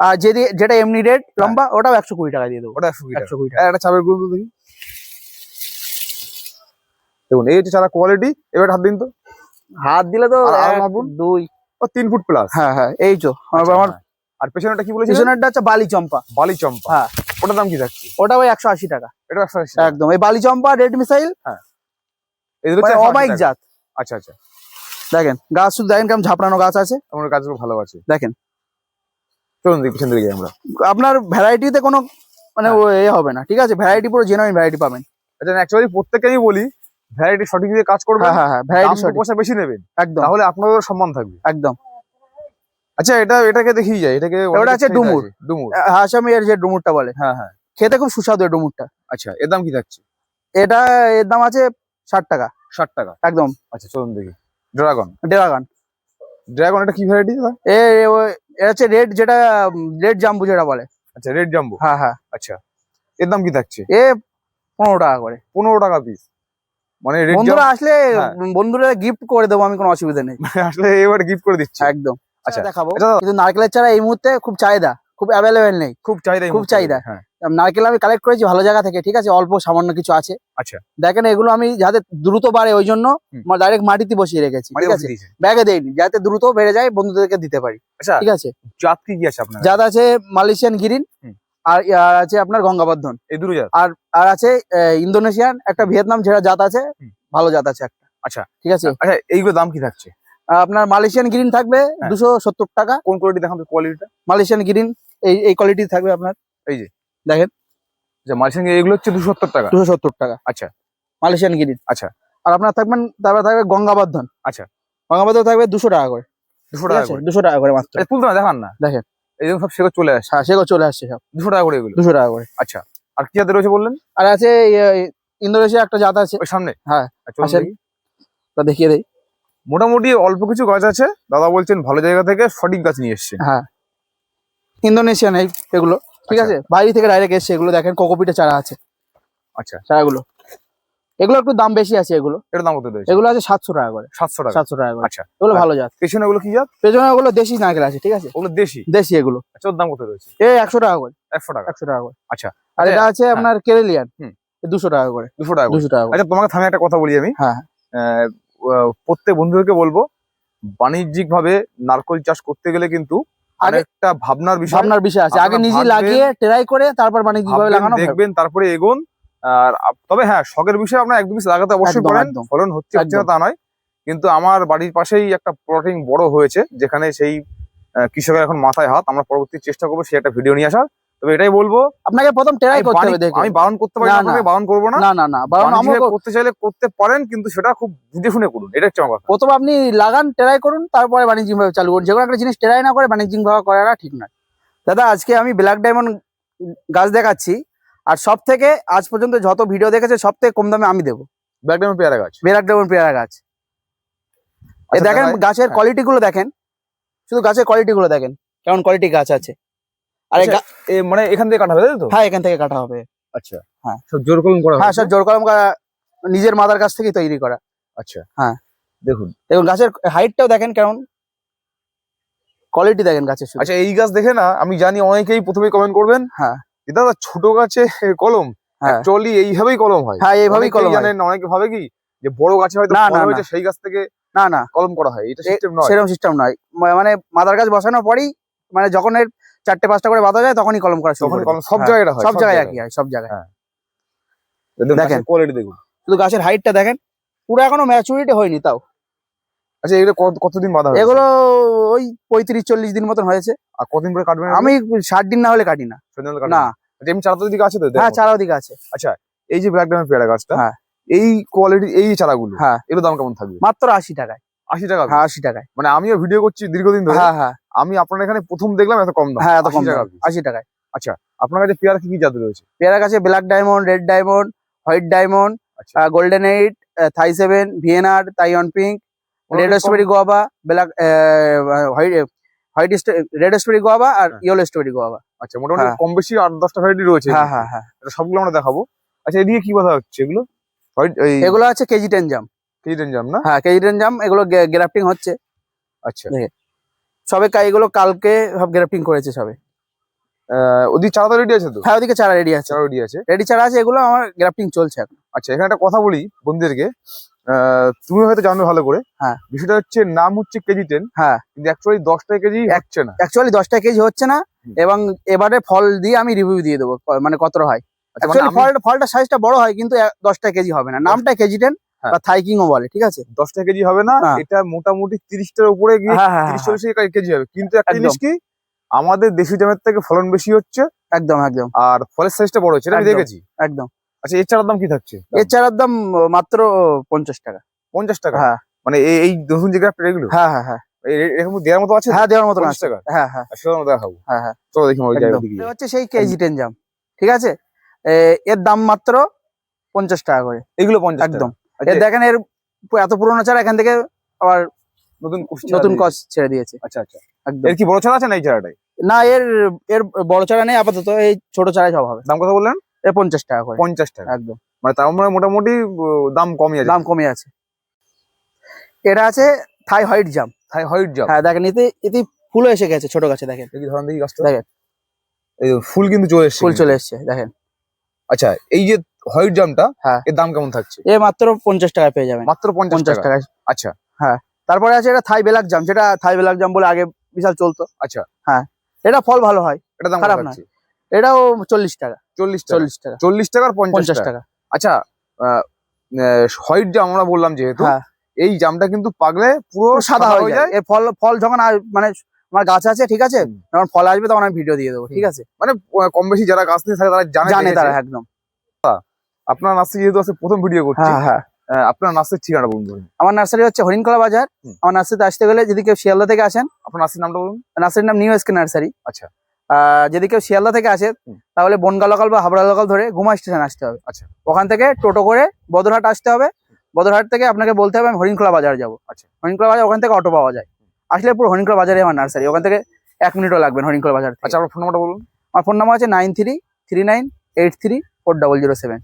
Speaker 1: আর যদি যেটা এমনি রেট লম্বা ওটাও একশো কুড়ি টাকা দিয়ে দেবো।
Speaker 2: ওটা একশো কুড়ি টাকা।
Speaker 1: একশো কুড়ি টাকা।
Speaker 2: একটা চাপেরগুলো দেখি। দেখুন এই হচ্ছে চারা কোয়ালিটি এবার হাত দিন তো।
Speaker 1: হাত দিলে তো? দুই।
Speaker 2: ও তিন ফুট প্লাস
Speaker 1: হ্যাঁ হ্যাঁ এই তো। আমার আমার
Speaker 2: আর পেছনেটা কি বলেছিলেন?
Speaker 1: পিছনেরটা হচ্ছে বালি চম্পা।
Speaker 2: বালি চম্পা।
Speaker 1: হ্যাঁ।
Speaker 2: ওটার দাম কি থাকছে
Speaker 1: ওটা ওই একশো আশি টাকা।
Speaker 2: এটা একশো আশি
Speaker 1: একদম। এই বালি চম্পা রেড মিসাইল।
Speaker 2: এদের হচ্ছে
Speaker 1: মানে
Speaker 2: 180
Speaker 1: অমাইক জাত।
Speaker 2: আচ্ছা আচ্ছা।
Speaker 1: দেখেন গাছ শুধু দেখেন কেমন ঝাপড়ানো গাছ আছে।
Speaker 2: আমার গাছগুলো ভালো আছে।
Speaker 1: দেখেন।
Speaker 2: চলুন দেখি পিছন দিকে আমরা।
Speaker 1: আপনার ভ্যারাইটিতে কোনো মানে
Speaker 2: হ্যাঁ।
Speaker 1: ও এ হবে না ঠিক আছে? ভ্যারাইটি পুরো জেনুইন ভ্যারাইটি পাবেন।
Speaker 2: আচ্ছা অ্যাকচুয়ালি প্রত্যেককেই বলি ভ্যারাইটি সঠিক দিয়ে কাজ করবেন?
Speaker 1: হ্যাঁ হ্যাঁ হ্যাঁ ভ্যারাইটি সঠিক।
Speaker 2: পয়সা বেশি নেবেন?
Speaker 1: একদম।
Speaker 2: তাহলে আপনাদের সম্মান থাকবে।
Speaker 1: একদম।
Speaker 2: আচ্ছা এটা এটাকে দেখিয়ে যায় এটাকে
Speaker 1: ওটা
Speaker 2: অনেক
Speaker 1: ডুমুর।
Speaker 2: আছে, ডুমুর?
Speaker 1: হাসামি এর যে ডুমুরটা বলে।
Speaker 2: হ্যাঁ হ্যাঁ।
Speaker 1: খেতে খুব সুস্বাদু ডুমুরটা।
Speaker 2: আচ্ছা এর দাম কি থাকছে?
Speaker 1: এটা এর দাম আছে ষাট টাকা।
Speaker 2: ষাট টাকা?
Speaker 1: একদম।
Speaker 2: আচ্ছা চলুন দেখি। ড্রাগন?
Speaker 1: ডেরাগান।
Speaker 2: ড্রাগন এটা কি ভ্যারাইটি
Speaker 1: এ এ- এ হচ্ছে রেড যেটা রেড জাম্বু যেটা বলে।
Speaker 2: আচ্ছা রেড জাম্বো।
Speaker 1: হ্যাঁ হ্যাঁ।
Speaker 2: আচ্ছা এর দাম কি থাকছে?
Speaker 1: এ পনেরো টাকা করে।
Speaker 2: পনেরো টাকা পিস মানে
Speaker 1: বন্ধুরা আসলে
Speaker 2: হ্যাঁ।
Speaker 1: বন্ধুরা গিফট করে দেবো আমি কোনো অসুবিধা নেই।
Speaker 2: আসলে এবার গিফট করে দিচ্ছে।
Speaker 1: একদম।
Speaker 2: আচ্ছা।
Speaker 1: দেখাবো। কিন্তু নারকেলের চারা এই মুহূর্তে খুব চাহিদা খুব অ্যাভেলেবেল নেই।
Speaker 2: খুব চাহিদা
Speaker 1: খুব চাহিদা।
Speaker 2: হ্যাঁ।
Speaker 1: নারকেল আমি কালেক্ট করেছি ভালো জায়গা থেকে ঠিক আছে? অল্প সামান্য কিছু আছে।
Speaker 2: আচ্ছা।
Speaker 1: দেখেন এগুলো আমি যাতে দ্রুত বাড়ে ওই জন্য। ডাইরেক্ট মাটিতে বসিয়ে রেখেছি ঠিক আছে? ব্যাগে দেইনি যাতে দ্রুত বেড়ে যায় বন্ধুদেরকে দিতে পারি
Speaker 2: আচ্ছা।
Speaker 1: ঠিক আছে?
Speaker 2: জাত কি আছে আপনার?
Speaker 1: জাত আছে মালয়েশিয়ান গিরিন। আর আছে আপনার গঙ্গাবর্ধন।
Speaker 2: এই দুটো জাত?
Speaker 1: আর আর আছে ইন্দোনেশিয়ান একটা ভিয়েতনাম যেটা জাত আছে ভালো জাত আছে একটা।
Speaker 2: আচ্ছা।
Speaker 1: ঠিক আছে?
Speaker 2: আচ্ছা এইগুলো দাম কি থাকছে?
Speaker 1: আপনার মালয়েশিয়ান গ্রিন থাকবে
Speaker 2: হ্যাঁ।
Speaker 1: দুশো সত্তর টাকা।
Speaker 2: কোন কোয়ালিটি দেখান কোয়ালিটিটা
Speaker 1: মালয়েশিয়ান গ্রিন এই এই কোয়ালিটি থাকবে আপনার।
Speaker 2: এই যে। দেখেন। যে মালয়েশিয়ান এগুলো হচ্ছে দুশো সত্তর টাকা?
Speaker 1: দুশো সত্তর টাকা।
Speaker 2: আচ্ছা।
Speaker 1: Malaysian green.
Speaker 2: আচ্ছা।
Speaker 1: আর আপনার থাকবেন তারপরে থাকবে গঙ্গাবর্ধন।
Speaker 2: আচ্ছা।
Speaker 1: গঙ্গাবর্ধন থাকবে দুশো টাকা করে।
Speaker 2: দুশো টাকা করে?
Speaker 1: দুশো টাকা করে মাত্র।
Speaker 2: তুলতে না দেখান না।
Speaker 1: দেখেন।
Speaker 2: জন্য সব সেগুলো চলে আসে।
Speaker 1: হ্যাঁ সেগুলো চলে আসছে সব।
Speaker 2: দুশো টাকা করে এগুলো?
Speaker 1: দুশো টাকা করে।
Speaker 2: আচ্ছা আর কি জাতের রয়েছে বললেন?
Speaker 1: আর আছে ইন্দোনেশিয়া একটা জাত আছে।
Speaker 2: ওই সামনে?
Speaker 1: হ্যাঁ।
Speaker 2: আচ্ছা।
Speaker 1: ওটা দেখিয়ে দেই।
Speaker 2: মোটামুটি অল্প কিছু গাছ আছে। দাদা বলছেন ভালো জায়গা থেকে সঠিক গাছ নিয়ে এসছে।
Speaker 1: হ্যাঁ ইন্দোনেশিয়ান এই এগুলো। ঠিক
Speaker 2: আচ্ছা।
Speaker 1: আছে? বাইরে থেকে ডাইরেক্ট এসছে এগুলো দেখেন কোকোপিটে চারা আছে।
Speaker 2: আচ্ছা।
Speaker 1: চারাগুলো। এগুলো একটু দাম বেশি আছে এগুলো।
Speaker 2: এটার দাম কত
Speaker 1: এগুলো আছে সাতশো টাকা করে।
Speaker 2: সাতশো টাকা।
Speaker 1: সাতশো টাকা করে।
Speaker 2: আচ্ছা।
Speaker 1: এগুলো ভালো জাত।
Speaker 2: পেছনে ওগুলো কি জাত?
Speaker 1: পেছনে ওগুলো দেশি নারকেল আছে ঠিক আছে?
Speaker 2: ওগুলো দেশি?
Speaker 1: দেশি এগুলো।
Speaker 2: আচ্ছা ওর দাম কত রয়েছে?
Speaker 1: এ একশো টাকা করে।
Speaker 2: একশো টাকা।
Speaker 1: একশো টাকা করে।
Speaker 2: আচ্ছা।
Speaker 1: আর এটা আছে
Speaker 2: হ্যাঁ।
Speaker 1: আপনার কেরেলিয়ান।
Speaker 2: হুম।
Speaker 1: দুশো টাকা করে।
Speaker 2: দুশো টাকা।
Speaker 1: দুশো টাকা
Speaker 2: আচ্ছা তোমাকে থামে একটা কথা বলি আমি।
Speaker 1: হ্যাঁ।
Speaker 2: প্রত্যেক বন্ধুদেরকে বলব বাণিজ্যিক ভাবে নারকল চাষ করতে গেলে কিন্তু আরেকটা ভাবনার বিষয়।
Speaker 1: ভাবনার বিষয় আছে। আগে নিজে লাগিয়ে ট্রাই করে তারপর বাণিজ্যিক ভাবে লাগানো।
Speaker 2: দেখবেন তারপরে এগোন। আর তবে হ্যাঁ শখের বিষয়ে আপনার এক দু পিস লাগাতে অবশ্যই
Speaker 1: একদম,
Speaker 2: পারেন। ফলন হচ্ছে হচ্ছে না তা নয়। কিন্তু আমার বাড়ির পাশেই একটা প্লটিং বড় হয়েছে যেখানে সেই কৃষকের এখন মাথায় হাত। আমরা পরবর্তী চেষ্টা করব সে একটা ভিডিও নিয়ে আসার। তবে এটাই বলব
Speaker 1: আপনাকে প্রথম ট্রাই করতে হবে দেখে
Speaker 2: আমি বারণ করতে পারি
Speaker 1: না,
Speaker 2: আপনাকে, বারণ করব না।
Speaker 1: না না না। বরং
Speaker 2: বাণিজ্যিক করতে চাইলে করতে পারেন কিন্তু সেটা খুব বুঝে শুনে করুন। এটা হচ্ছে আমার
Speaker 1: প্রথম আপনি লাগান ট্রাই করুন তারপরে বাণিজ্যিক ভাবে চালু করুন। যে কোনো একটা জিনিস ট্রাই না করে বাণিজ্যিক ভাবে করাটা ঠিক নয়। দাদা আজকে আমি ব্ল্যাক ডায়মন্ড গাছ দেখাচ্ছি। আর সব থেকে আজ পর্যন্ত যত ভিডিও দেখেছে সব থেকে কম দামে আমি দেবো।
Speaker 2: ব্যাকডামে পেয়ারা গাছ।
Speaker 1: ব্ল্যাক ডায়মন্ড পেয়ারা গাছ।
Speaker 2: আচ্ছা,
Speaker 1: দেখেন গাছের
Speaker 2: হ্যাঁ।
Speaker 1: কোয়ালিটি গুলো দেখেন। শুধু গাছের কোয়ালিটি গুলো দেখেন কেমন কোয়ালিটি গাছ আছে। আর
Speaker 2: আচ্ছা, মানে এখান থেকে কাটা হবে তো?
Speaker 1: হ্যাঁ এখান থেকে কাটা হবে।
Speaker 2: আচ্ছা।
Speaker 1: হ্যাঁ।
Speaker 2: সব জোর কলম করা
Speaker 1: হ্যাঁ? স্যার জোর কলম করা নিজের মাদার কাছ থেকেই তৈরি করা।
Speaker 2: আচ্ছা।
Speaker 1: হ্যাঁ।
Speaker 2: দেখুন।
Speaker 1: এবং গাছের হাইটটাও দেখেন কেমন। কোয়ালিটি দেখেন গাছের
Speaker 2: আচ্ছা এই গাছ দেখে না আমি জানি অনেকেই প্রথমে কমেন্ট করবেন।
Speaker 1: হ্যাঁ।
Speaker 2: দাদা ছোট গাছে কলম?
Speaker 1: হ্যাঁ।
Speaker 2: অ্যাকচুয়ালি এইভাবেই কলম হয়।
Speaker 1: হ্যাঁ এইভাবেই কলম
Speaker 2: জানেন অনেকে ভাবে কি যে বড় গাছে হয়তো
Speaker 1: না।
Speaker 2: হয়েছে সেই গাছ থেকে
Speaker 1: না না।
Speaker 2: কলম করা হয়। এটা সিস্টেম নয়।
Speaker 1: সেরকম সিস্টেম নয়। মানে মাদার গাছ বসানোর পরেই মানে যখন এর চারটে পাঁচটা করে বাঁধা যায় তখনই কলম করা শুরু
Speaker 2: কলম সব
Speaker 1: হ্যাঁ,
Speaker 2: জায়গায় হয়
Speaker 1: সব জায়গায় একই হয় সব জায়গায়।
Speaker 2: দেখুন
Speaker 1: দেখেন।
Speaker 2: কোয়ালিটি দেখুন।
Speaker 1: শুধু গাছের হাইটটা দেখেন পুরো এখনও ম্যাচুরিটি হয়নি তাও।
Speaker 2: আচ্ছা এগুলো কত- কতদিন বাঁধা?
Speaker 1: এগুলো ওই পঁয়ত্রিশ চল্লিশ দিন মতন হয়েছে।
Speaker 2: আর কতদিন পরে কাটবেন
Speaker 1: আমি ষাট দিন না হলে কাটি না? না।
Speaker 2: আচ্ছা, এমনি চারা দিকে আছে তো?
Speaker 1: হ্যাঁ। চারা দিকে আছে।
Speaker 2: এই যে ব্ল্যাক ডায়মন্ড পেয়ারা গাছটা
Speaker 1: হ্যাঁ।
Speaker 2: এই কোয়ালিটি এই চারাগুলো
Speaker 1: হ্যাঁ।
Speaker 2: এগুলো দাম কেমন থাকবে?
Speaker 1: মাত্র আশি টাকায়।
Speaker 2: আশি টাকা?
Speaker 1: হ্যাঁ আশি টাকায়।
Speaker 2: মানে আমিও ভিডিও করছি দীর্ঘদিন ধরে।
Speaker 1: হ্যাঁ হ্যাঁ।
Speaker 2: আমি আপনার এখানে প্রথম দেখলাম এত কম দাম।
Speaker 1: হ্যাঁ এত কম
Speaker 2: টাকা
Speaker 1: আশি টাকায়।
Speaker 2: আচ্ছা আপনার কাছে পেয়ারা কি কি জাত রয়েছে?
Speaker 1: পেয়ারা কাছে black diamond red diamond white diamond
Speaker 2: আচ্ছা।
Speaker 1: Golden eight Thai seven VNR Taiwan pink red strawberry guava black white red strawberry guava আর। ইয়েলো স্ট্রবেরি গোয়াবা
Speaker 2: আচ্ছা মোটামুটি
Speaker 1: হ্যাঁ।
Speaker 2: কম বেশি আট দশটা ভ্যারাইটি রয়েছে
Speaker 1: হ্যাঁ হ্যাঁ হ্যাঁ।
Speaker 2: এটা সবগুলো আমরা দেখাবো। আচ্ছা এদিকে কি কথা হচ্ছে এগুলো? হোয়াইট
Speaker 1: এগুলো আছে কেজি টেন জাম
Speaker 2: কেজিটেন জাম না?
Speaker 1: হ্যাঁ কেজি টেন জাম এগুলো গ্রাফটিং হচ্ছে।
Speaker 2: আচ্ছা।
Speaker 1: সবে এগুলো কালকে সব গ্রাফটিং করেছে সবে।
Speaker 2: ওদিকে চারা তো রেডি আছে তো?
Speaker 1: হ্যাঁ ওদিকে চারা রেডি আছে।
Speaker 2: চারা রেডি আছে।
Speaker 1: রেডি চারা আছে এগুলো আমার গ্রাফটিং চলছে এখন।
Speaker 2: আচ্ছা এখানে একটা কথা বলি বন্ধুদেরকে। তুমি হয়তো জানো ভালো করে।
Speaker 1: হ্যাঁ।
Speaker 2: বিষয়টা হচ্ছে নাম হচ্ছে কেজি টেন
Speaker 1: হ্যাঁ।
Speaker 2: কিন্তু অ্যাকচুয়ালি দশটা কেজি হচ্ছে না।
Speaker 1: অ্যাকচুয়ালি দশটা কেজি হচ্ছে না এবং এবারে ফল দিয়ে আমি রিভিউ দিয়ে দেবো মানে কতটা হয়।
Speaker 2: আচ্ছা, মানে
Speaker 1: ফলটা ফলটা সাইজটা বড় হয় কিন্তু দশটা কেজি হবে না। নামটা কেজি টেন
Speaker 2: হ্যাঁ।
Speaker 1: বা বলে ঠিক আছে?
Speaker 2: দশটা কেজি হবে না
Speaker 1: না।
Speaker 2: এটা মোটামুটি তিরিশটার উপরে গিয়ে
Speaker 1: হ্যাঁ হ্যাঁ
Speaker 2: তিরিশ
Speaker 1: হ্যাঁ,
Speaker 2: চল্লিশ কেজি হবে। কিন্তু একটা জিনিস কি আমাদের দেশি জামের থেকে ফলন বেশি হচ্ছে।
Speaker 1: একদম একদম।
Speaker 2: আর ফলের সাইজটা বড় হচ্ছে আমি দেখেছি।
Speaker 1: একদম।
Speaker 2: আচ্ছা এর চারার দাম কি থাকছে?
Speaker 1: এর চারার দাম মাত্র পঞ্চাশ টাকা।
Speaker 2: পঞ্চাশ টাকা?
Speaker 1: হ্যাঁ।
Speaker 2: মানে এই নতুন যে গ্রাফটা এগুলো?
Speaker 1: হ্যাঁ হ্যাঁ হ্যাঁ।
Speaker 2: এরকম দেওয়ার মতো আছে?
Speaker 1: হ্যাঁ দেওয়ার আছে।
Speaker 2: টাকা?
Speaker 1: হ্যাঁ হ্যাঁ।
Speaker 2: সেটা আমরা দেখাবো।
Speaker 1: হ্যাঁ হ্যাঁ।
Speaker 2: চলো দেখি ওই
Speaker 1: একদম।
Speaker 2: জায়গার দিকে
Speaker 1: এটা হচ্ছে সেই কেজি টেন জাম ঠিক আছে? এর দাম মাত্র পঞ্চাশ টাকা করে।
Speaker 2: এগুলো পঞ্চাশ
Speaker 1: একদম।
Speaker 2: আচ্ছা,
Speaker 1: দেখেন এর এত পুরোনো চারা এখান থেকে আবার
Speaker 2: নতুন
Speaker 1: নতুন। কস ছেড়ে দিয়েছে।
Speaker 2: আচ্ছা আচ্ছা।
Speaker 1: একদম।
Speaker 2: এর কি বড় চারা আছে না এই চারাটাই?
Speaker 1: না এর এর বড় চারা নেই আপাতত এই ছোট চারাই সব হবে।
Speaker 2: দাম কথা বললেন?
Speaker 1: পঞ্চাশ টাকা করে।
Speaker 2: পঞ্চাশ টাকা।
Speaker 1: একদম।
Speaker 2: মানে তার মানে মোটামুটি দাম কমই আছে।
Speaker 1: দাম কমে আছে। এটা আছে থাই হোয়াইট জাম।
Speaker 2: তাই হোয়াইট জাম।
Speaker 1: হ্যাঁ দেখেন এতে এতে ফুলও এসে গেছে ছোট গাছে দেখেন।
Speaker 2: দেখি ধরেন দেখি গাছটা।
Speaker 1: দেখেন।
Speaker 2: এই ফুল কিন্তু চলে এসেছে
Speaker 1: ফুল চলে এসছে দেখেন।
Speaker 2: আচ্ছা এই যে হোয়াইট জামটা
Speaker 1: হ্যাঁ।
Speaker 2: এর দাম কেমন থাকছে?
Speaker 1: এ মাত্র পঞ্চাশ টাকা পেয়ে যাবেন।
Speaker 2: মাত্র পঞ্চাশ টাকা। আচ্ছা।
Speaker 1: তারপরে আছে এটা থাই বেলাক জাম যেটা থাই বেলাক জাম বলে আগে বিশাল চলতো।
Speaker 2: আচ্ছা।
Speaker 1: হ্যাঁ। এটা ফল ভালো হয়।
Speaker 2: এটা দাম
Speaker 1: খারাপ না। এটাও চল্লিশ টাকা।
Speaker 2: চল্লিশ
Speaker 1: চল্লিশ টাকা।
Speaker 2: চল্লিশ টাকা আর পঞ্চাশ টাকা। আচ্ছা হোয়াইট জাম আমরা বললাম যেহেতু
Speaker 1: হ্যাঁ।
Speaker 2: এই জামটা কিন্তু পাকলে পুরো
Speaker 1: সাদা হয়ে যায়। এর ফল ফল যখন মানে আমার গাছ আছে ঠিক আছে। যখন ফল আসবে তখন আমি ভিডিও দিয়ে দেবো ঠিক আছে?
Speaker 2: মানে কম বেশি যারা গাছ নিয়ে থাকে তারা জানে
Speaker 1: জানে তারা একদম।
Speaker 2: আপনার নার্সারি যেহেতু আছে প্রথম ভিডিও করছি।
Speaker 1: হ্যাঁ হ্যাঁ।
Speaker 2: আপনার নার্সারির ঠিকানা বলুন
Speaker 1: আমার নার্সারি হচ্ছে হরিণকলা বাজার। আমার নার্সারিতে আসতে গেলে যদি কেউ শিয়ালদা থেকে আসেন
Speaker 2: আপনার নার্সারির নামটা বলুন।
Speaker 1: নার্সারির নাম নিউ এসকে নার্সারি
Speaker 2: আচ্ছা।
Speaker 1: যদি কেউ শিয়ালদা থেকে আসে তাহলে বনগা লোকাল বা হাবড়া লোকাল ধরে গুমা স্টেশন আসতে হবে।
Speaker 2: আচ্ছা।
Speaker 1: ওখান থেকে টোটো করে বদরহাট আসতে হবে। বদরহাট থেকে আপনাকে বলতে হবে আমি হরিণখোলা বাজার যাব।
Speaker 2: আচ্ছা।
Speaker 1: হরিণখোলা বাজার ওখান থেকে অটো পাওয়া যায়। আসলে পুরো হরিণখোলা বাজারে আমার নার্সারি ওখান থেকে এক মিনিটও লাগবে হরিণখোলা বাজার
Speaker 2: আচ্ছা আপনার ফোন নাম্বারটা বলুন।
Speaker 1: আমার ফোন নাম্বার আছে nine three three nine eight three four double zero seven